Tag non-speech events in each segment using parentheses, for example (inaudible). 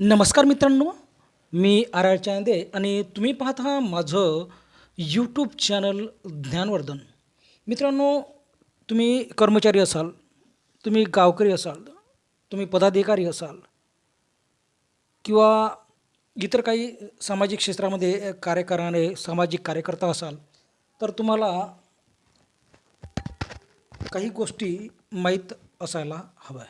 नमस्कार मित्रांनो मी R R Chande आणि तुम्ही पाहता माझं यूट्यूब चॅनल ज्ञानवर्धन. मित्रांनो तुम्ही कर्मचारी असाल तुम्ही गावकरी असाल तुम्ही पदाधिकारी असाल किंवा इतर काही सामाजिक क्षेत्रामध्ये कार्य करणारे सामाजिक कार्यकर्ता असाल तर तुम्हाला काही गोष्टी माहीत असायला हव्या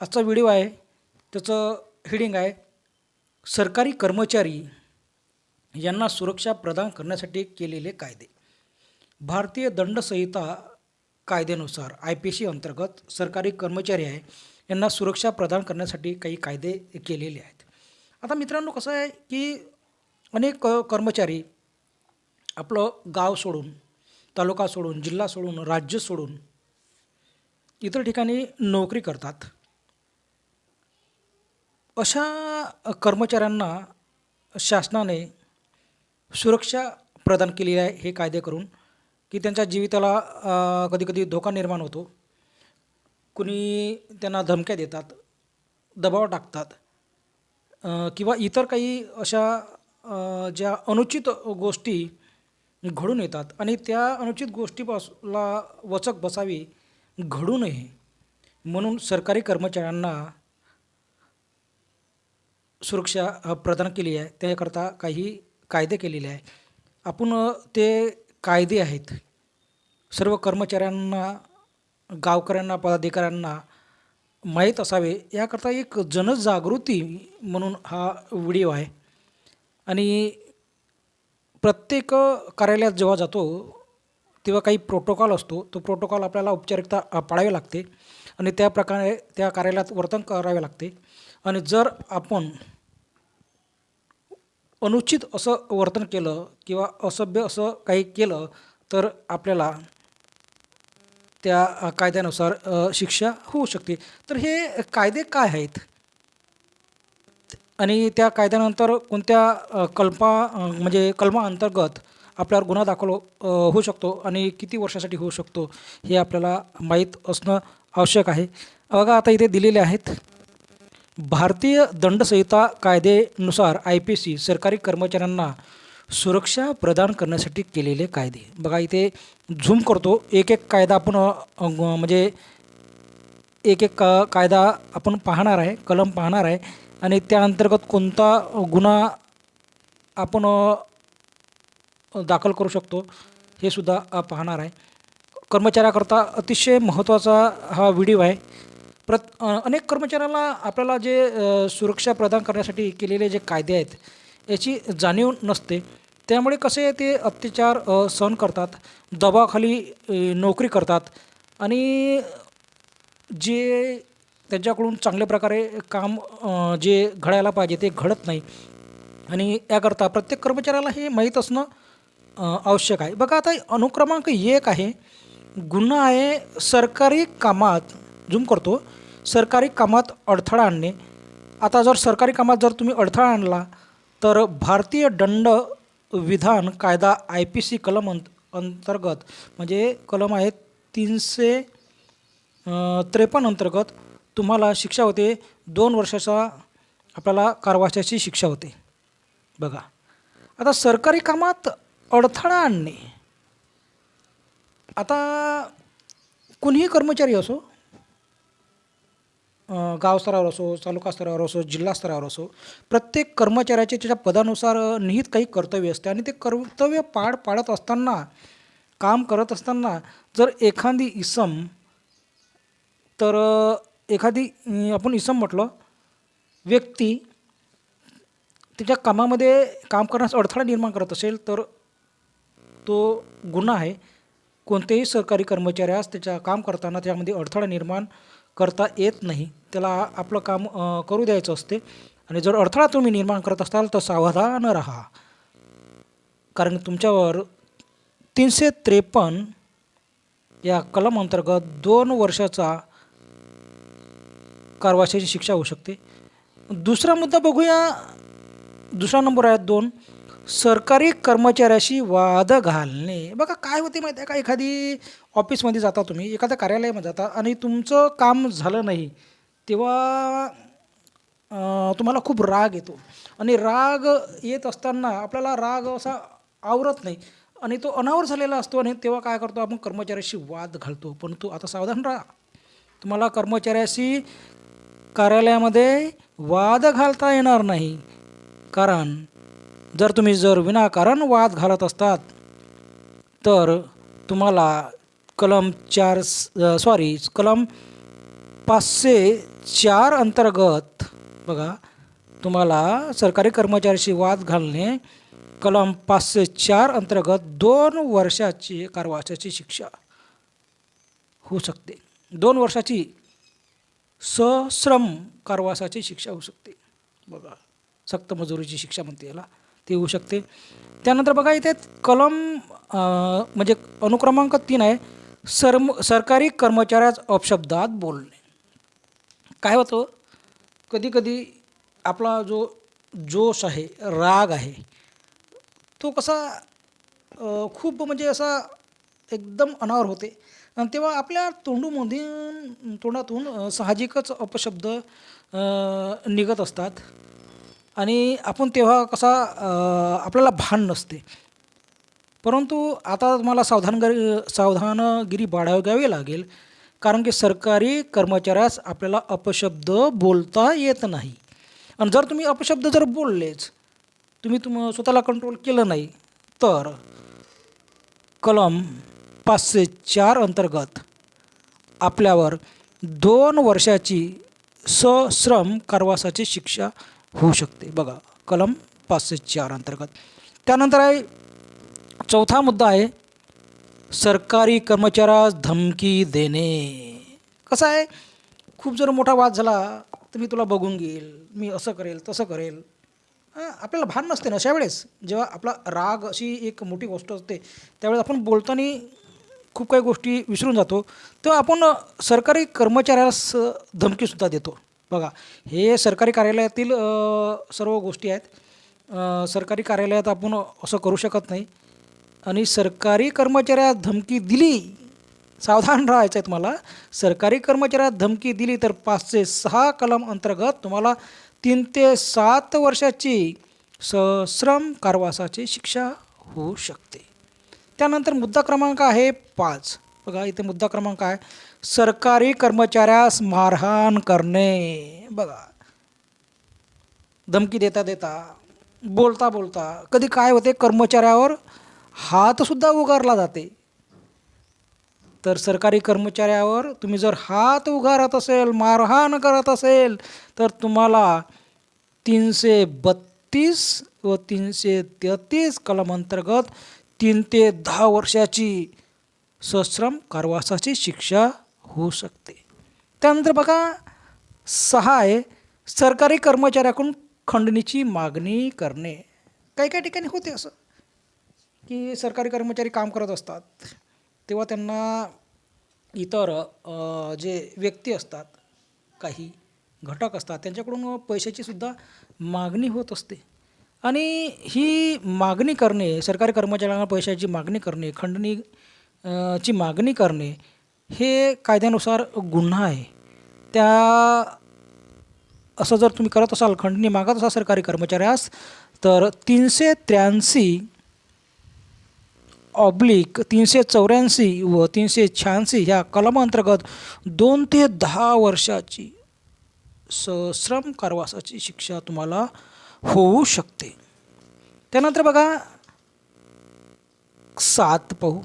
आजचा व्हिडिओ आहे त्याचं हेडिंग आहे सरकारी कर्मचारी यांना सुरक्षा प्रदान करण्यासाठी केलेले कायदे. भारतीय दंडसंहिता कायद्यानुसार आय पी सी अंतर्गत सरकारी कर्मचारी आहे यांना सुरक्षा प्रदान करण्यासाठी काही कायदे केलेले आहेत. आता मित्रांनो कसं आहे की अनेक कर्मचारी आपलं गाव सोडून तालुका सोडून जिल्हा सोडून राज्य सोडून इतर ठिकाणी नोकरी करतात. अशा कर्मचाऱ्यांना शासनाने सुरक्षा प्रदान केली आहे हे कायदे करून की त्यांच्या जीविताला कधीकधी धोका निर्माण होतो. कुणी त्यांना धमक्या देतात दबाव टाकतात किंवा इतर काही अशा ज्या अनुचित गोष्टी घडून येतात आणि त्या अनुचित गोष्टीपासला वचक बसावी घडू नये म्हणून सरकारी कर्मचाऱ्यांना सुरक्षा प्रदान केली आहे. त्याकरता काही कायदे केलेले आहे आपण ते कायदे आहेत. सर्व कर्मचाऱ्यांना गावकऱ्यांना पदाधिकाऱ्यांना माहीत असावे. याकरता एक जनजागृती म्हणून हा व्हिडिओ आहे. आणि प्रत्येक कार्यालयात जेव्हा जातो तेव्हा काही प्रोटोकॉल असतो. तो प्रोटोकॉल आपल्याला औपचारिकता पाळावी लागते. आणि त्या प्रकारे त्या कार्यालयात वर्तन करावे लागते. आणि जर आपण अनुचित असं वर्तन केलं किंवा असभ्य असं काही केलं तर आपल्याला त्या कायद्यानुसार शिक्षा होऊ शकते. तर हे कायदे काय आहेत? आणि त्या कायद्यानंतर कोणत्या कल्पा म्हणजे म्हणजे कलमाअंतर्गत आपल्यावर गुन्हा दाखल होऊ शकतो आणि किती वर्षासाठी होऊ शकतो हे आपल्याला माहीत असणं आवश्यक आहे. बघा आता इथे दिलेले आहेत. भारतीय दंडसंहिता कायदेनुसार आय पी सी सरकारी कर्मचाऱ्यांना सुरक्षा प्रदान करण्यासाठी केलेले कायदे. बघा इथे झूम करतो. एक एक कायदा आपण म्हणजे एक एक का कायदा आपण पाहणार आहे कलम पाहणार आहे. आणि त्या अंतर्गत कोणता गुन्हा आपण दाखल करू शकतो हे सुद्धा पाहणार आहे. कर्मचाऱ्याकरता अतिशय महत्त्वाचा हा व्हिडिओ आहे. प्रत अनेक कर्मचाऱ्याला आपल्याला जे सुरक्षा प्रदान करण्यासाठी केलेले जे कायदे आहेत याची जाणीव नसते. त्यामुळे कसे ते अत्याचार सहन करतात दबावाखाली नोकरी करतात आणि जे त्यांच्याकडून चांगल्या प्रकारे काम जे घडायला पाहिजे ते घडत नाही. आणि याकरता प्रत्येक कर्मचाऱ्याला हे माहीत असणं आवश्यक आहे. बघा आता अनुक्रमांक एक आहे. गुन्हा आहे सरकारी कामात झूम करतो. सरकारी कामात अडथळा आणणे. आता जर सरकारी कामात जर तुम्ही अडथळा आणला तर भारतीय दंड विधान कायदा आय पी सी कलम अंत अंतर्गत म्हणजे कलम आहे तीनशे त्रेपन्न अंतर्गत तुम्हाला शिक्षा होते. दोन वर्षाचा आपल्याला कारवाशाची शिक्षा होते. बघा. आता सरकारी कामात अडथळा आणणे. आता कुणीही कर्मचारी असो गावस्तरावर असो तालुका स्तरावर असो जिल्हा स्तरावर असो प्रत्येक कर्मचाऱ्याचे त्याच्या पदानुसार निहित काही कर्तव्य असते. आणि ते कर्तव्य पाड पाडत असताना काम करत असताना जर एखादी इसम तर एखादी आपण इसम म्हटलं व्यक्ती त्याच्या कामामध्ये काम करण्यास अडथळा निर्माण करत असेल तर तो गुन्हा आहे. कोणत्याही सरकारी कर्मचाऱ्यास त्याच्या काम करताना त्यामध्ये अडथळा निर्माण करता येत नाही. त्याला आपलं काम करू द्यायचं असते. आणि जर अडथळा तुम्ही निर्माण करत असाल तर सावधान राहा. कारण तुमच्यावर तीनशे त्रेपन्न या कलम अंतर्गत दोन वर्षाचा कारवाशाची शिक्षा होऊ शकते. दुसरा मुद्दा बघूया. दुसरा नंबर आहे दोन. सरकारी कर्मचाऱ्याशी वाद घालणे. बघा काय होते माहिती आहे का? एखादी ऑफिसमध्ये जाता तुम्ही एखाद्या कार्यालयामध्ये जाता आणि तुमचं काम झालं नाही. तेव्हा तुम्हाला खूप राग येतो. आणि राग येत असताना आपल्याला राग असा आवरत नाही. आणि तो अनावर झालेला असतो आणि तेव्हा काय करतो आपण? कर्मचाऱ्याशी वाद घालतो. पण तू आता सावधान राहा. तुम्हाला कर्मचाऱ्याशी कार्यालयामध्ये वाद घालता येणार नाही. कारण जर तुम्ही जर विनाकारण वाद घालत असतात तर तुम्हाला कलम चार सॉरी कलम पाचशे चार अंतर्गत बघा तुम्हाला सरकारी कर्मचाऱ्याशी वाद घालणे कलम पाचशे चार अंतर्गत दोन वर्षाची कारवासाची शिक्षा होऊ शकते. दोन वर्षाची सश्रम कारवासाची शिक्षा होऊ शकते. बघा सक्त मजुरीची शिक्षा म्हणते याला ती होऊ शकते. त्यानंतर बघा इथे कलम म्हणजे अनुक्रमांक तीन आहे सर्म सरकारी कर्मचाऱ्याच अपशब्दात बोलणे. काय होतं? कधीकधी आपला जो जोश आहे राग आहे तो कसा खूप म्हणजे असा एकदम अनावर होते. आणि तेव्हा आपल्या तोंडूमधून तोंडातून साहजिकच अपशब्द निघत असतात. आणि आपण तेव्हा कसा आपल्याला भान नसते. परंतु आता तुम्हाला सावधानगिरी सावधानगिरी बाळगावी लागेल. कारण की सरकारी कर्मचाऱ्यास आपल्याला अपशब्द बोलता येत नाही. आणि जर तुम्ही अपशब्द जर बोललेच तुम्ही तुम स्वतःला कंट्रोल केलं नाही तर कलम पाचशे चार अंतर्गत आपल्यावर दोन वर्षाची सश्रम कारवासाची शिक्षा होऊ शकते. बघा कलम पाचशे चार अंतर्गत. त्यानंतर आहे चौथा मुद्दा आहे सरकारी कर्मचाऱ्यास धमकी देणे. कसं आहे? खूप जर मोठा वाद झाला तर मी तुला बघून घेईल मी असं करेल तसं करेल. हां आपल्याला भान नसते ना अशा वेळेस? जेव्हा आपला राग अशी एक मोठी गोष्ट असते त्यावेळेस आपण बोलताना खूप काही गोष्टी विसरून जातो. तेव्हा आपण सरकारी कर्मचाऱ्यास धमकीसुद्धा देतो. बघा हे सरकारी कार्यालयातील सर्व गोष्टी आहेत. सरकारी कार्यालयात आपण असं करू शकत नाही. आणि सरकारी कर्मचाऱ्यात धमकी दिली. सावधान राहायचं आहे तुम्हाला. सरकारी कर्मचाऱ्यात धमकी दिली तर पाचशे सहा कलम अंतर्गत तुम्हाला तीन ते सात वर्षाची सश्रम कारवासाची शिक्षा होऊ शकते. त्यानंतर मुद्दा क्रमांक आहे पाच. बघा इथे मुद्दा क्रमांक आहे. सरकारी कर्मचाऱ्यास मारहाण करणे. बघा. धमकी देता देता बोलता बोलता कधी काय होते? कर्मचाऱ्यावर हातसुद्धा उगारला जाते. तर सरकारी कर्मचाऱ्यावर तुम्ही जर हात उगारत असेल मारहाण करत असेल तर तुम्हाला तीनशे बत्तीस व तीनशे तेहतीस कलम अंतर्गत तीन ते दहा वर्षाची सश्रम कारवासाची शिक्षा होऊ शकते. त्यानंतर बघा सहा आहे सरकारी कर्मचाऱ्याकडून खंडणीची मागणी करणे. काही काही ठिकाणी होते असं. की सरकारी कर्मचारी काम करत असतात तेव्हा त्यांना इतर जे व्यक्ती असतात काही घटक असतात त्यांच्याकडून पैशाची सुद्धा मागणी होत असते. आणि ही मागणी करणे सरकारी कर्मचाऱ्यांना पैशाची मागणी करणे खंडणी ची मागणी करणे हे कायद्यानुसार गुन्हा आहे. त्या असं जर तुम्ही करत असाल खंडणी मागत असाल सरकारी कर्मचाऱ्यास तर तीनशे त्र्याऐंशी ऑब्लिक तीनशे चौऱ्याऐंशी व तीनशे शहाऐंशी ह्या कलमांतर्गत दोन ते दहा वर्षाची सश्रम कारवासाची शिक्षा तुम्हाला होऊ शकते. त्यानंतर बघा सात पाहू.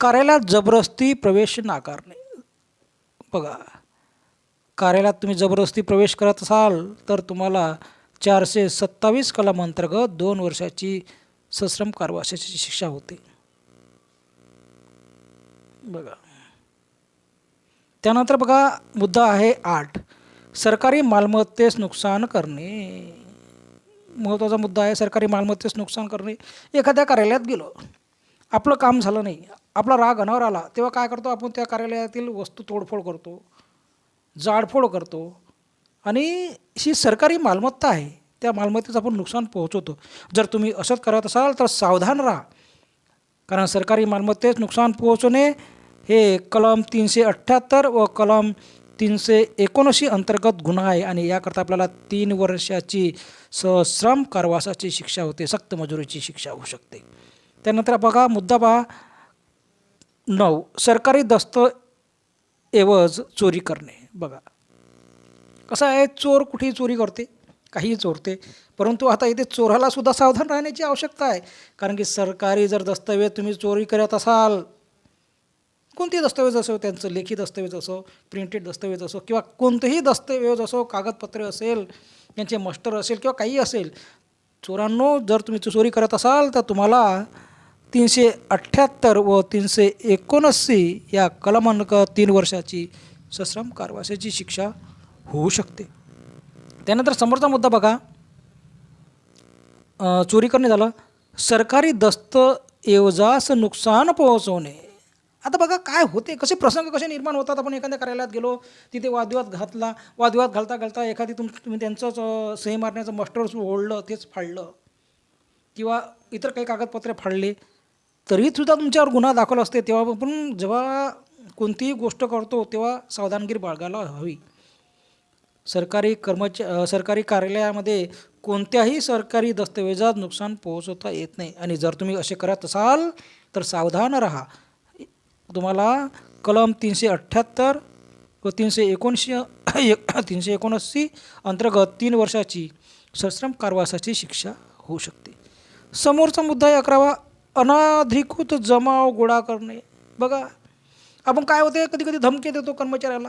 कार्यालयात जबरदस्ती प्रवेश नाकारणे. बघा कार्यालयात तुम्ही जबरदस्ती प्रवेश करत असाल तर तुम्हाला चारशे सत्तावीस कलमांतर्गत दोन वर्षाची सश्रम कारवाशाची शिक्षा होते. बघा. त्यानंतर बघा मुद्दा आहे आठ. सरकारी मालमत्तेस नुकसान करणे. महत्त्वाचा मुद्दा आहे सरकारी मालमत्तेस नुकसान करणे. एखाद्या कार्यालयात गेलो. आपलं काम झालं नाही. आपला राग अनावर आला. तेव्हा काय करतो? आपण त्या कार्यालयातील वस्तू तोडफोड करतो. जाडफोड करतो. आणि ही सरकारी मालमत्ता आहे. त्या मालमत्तेचं आपण नुकसान पोहोचवतो. जर तुम्ही असंच करत असाल तर सावधान राहा. कारण सरकारी मालमत्तेस नुकसान पोहोचवणे हे कलम तीनशे अठ्ठ्याहत्तर व कलम तीनशे एकोणऐंशी अंतर्गत गुन्हा आहे आणि याकरता आपल्याला तीन वर्षाची सश्रम कारवासाची शिक्षा होते सक्त मजुरीची शिक्षा होऊ शकते. त्यानंतर बघा मुद्दा पहा. नऊ. सरकारी दस्तऐवज चोरी करणे. बघा. कसं आहे? चोर कुठेही चोरी करते? काहीही चोरते. परंतु आता इथे चोराला सुद्धा सावधान राहण्याची आवश्यकता आहे. कारण की सरकारी जर दस्तऐवज तुम्ही चोरी करत असाल कोणतेही दस्तऐवज असो त्यांचं लेखी दस्तऐवज असो प्रिंटेड दस्तऐवज असो किंवा कोणतेही दस्तऐवज असो कागदपत्रे असेल त्यांचे मस्टर असेल किंवा काही असेल चोरांनो जर तुम्ही चोरी करत असाल तर तुम्हाला तीनशे अठ्ठ्याहत्तर व तीनशे एकोणऐंशी या कलमांक तीन वर्षाची सश्रम कारवासाची शिक्षा होऊ शकते. त्यानंतर समोरचा मुद्दा बघा. चोरी करणे झालं. सरकारी दस्तऐवजास नुकसान पोहोचवणे. आता बघा काय होते कसे प्रसंग कसे निर्माण होतात आपण एखाद्या कार्यालयात गेलो तिथे वादविवाद घातला वादविवाद घालता घालता एखादी तुम तुम्ही त्यांचंच सही मारण्याचं मस्टर ओढलं तेच फाडलं. किंवा इतर काही कागदपत्रे फाडले. तरीसुद्धा तुमच्यावर गुन्हा दाखल असते तेव्हा आपण जेव्हा कोणतीही गोष्ट करतो तेव्हा सावधानगिरी बाळगायला हवी. सरकारी कर्मचा सरकारी कार्यालयामध्ये कोणत्याही सरकारी दस्तऐवजात नुकसान पोहोचवता येत नाही. आणि जर तुम्ही असे करत असाल तर सावधान राहा. तुम्हाला कलम तीनशे अठ्ठ्याहत्तर व तीनशे एकोणऐंशी एक- (coughs) तीनशे एकोणऐंशी अंतर्गत तीन वर्षाची सश्रम कारवासाची शिक्षा होऊ शकते. समोरचा मुद्दा आहे अकरावा अनाधिकृत जमाव गोळा करणे. बघा आपण काय होते? कधी कधी धमकी देतो कर्मचाऱ्याला.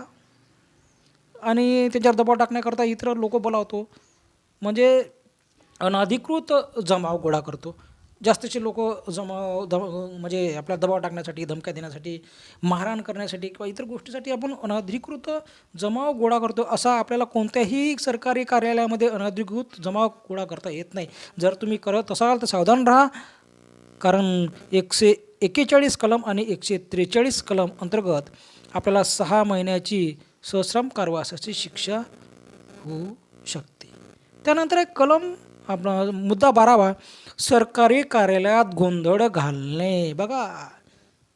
आणि त्याच्यावर दबाव टाकण्याकरता इतर लोक बोलावतो. म्हणजे अनधिकृत जमाव गोळा करतो. जास्तीचे लोक जमाव द म्हणजे आपला दबाव टाकण्यासाठी धमक्या देण्यासाठी मारहाण करण्यासाठी किंवा इतर गोष्टीसाठी आपण अनधिकृत जमाव गोळा करतो असा आपल्याला कोणत्याही सरकारी कार्यालयामध्ये अनधिकृत जमाव गोळा करता येत नाही. जर तुम्ही करत असाल तर सावधान राहा. कारण एकशे एक्केचाळीस कलम आणि एकशे त्रेचाळीस कलम अंतर्गत आपल्याला सहा महिन्याची सश्रम कारवासाची शिक्षा होऊ शकते. त्यानंतर एक कलम आपला मुद्दा बारावा सरकारी कार्यालयात गोंधळ घालणे. बघा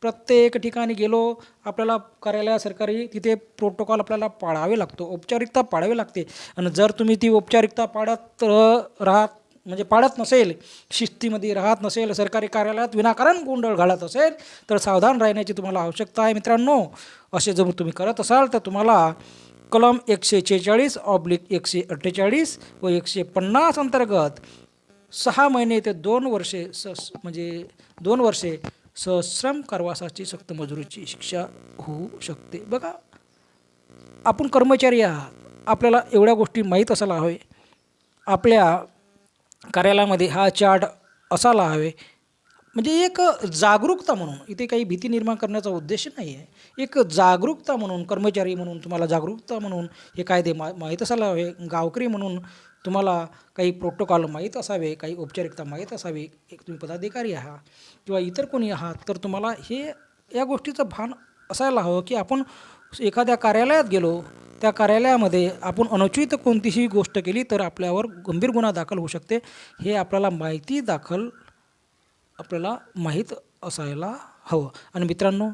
प्रत्येक ठिकाणी गेलो आपल्याला कार्यालय सरकारी तिथे प्रोटोकॉल आपल्याला पाळावे लागतो औपचारिकता पाळावी लागते. आणि जर तुम्ही ती औपचारिकता पाळत राहत म्हणजे पाळत नसेल शिस्तीमध्ये राहत नसेल सरकारी कार्यालयात विनाकारण गोंधळ घालत असेल तर सावधान राहण्याची तुम्हाला आवश्यकता आहे मित्रांनो. असे जर तुम्ही करत असाल तर तुम्हाला कलम एकशे शेहेचाळीस ऑब्लिक एकशे अठ्ठेचाळीस व एकशे पन्नास अंतर्गत सहा महिने ते दोन वर्षे स म्हणजे दोन वर्षे सश्रम कारवासाची सक्त मजुरीची शिक्षा होऊ शकते. बघा आपण कर्मचारी आहात. आपल्याला एवढ्या गोष्टी माहीत असायला हवे आपल्या कार्यालयामध्ये हा चार्ट असायला हवे. म्हणजे एक जागरूकता म्हणून इथे काही भीती निर्माण करण्याचा उद्देश नाही आहे. एक जागरूकता म्हणून कर्मचारी म्हणून तुम्हाला जागरूकता म्हणून हे कायदे मा माहीत असायला हवे. गावकरी म्हणून तुम्हाला काही प्रोटोकॉल माहीत असावे काही औपचारिकता माहीत असावी. एक तुम्ही पदाधिकारी आहात किंवा इतर कोणी आहात तर तुम्हाला हे या गोष्टीचं भान असायला हवं की आपण एखाद्या कार्यालयात गेलो त्या कार्यालयामध्ये आपण अनुचित कोणतीही गोष्ट केली तर आपल्यावर गंभीर गुन्हा दाखल होऊ शकते. हे आपल्याला माहिती दाखल आपल्याला माहीत असायला हवं. आणि मित्रांनो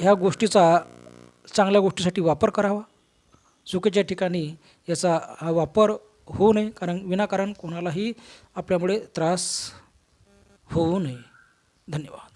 ह्या गोष्टीचा चांगल्या गोष्टीसाठी वापर करावा. चुकीच्या ठिकाणी याचा हा वापर होऊ नये कारण विनाकारण कोणालाही आपल्यामुळे त्रास होऊ नये. धन्यवाद.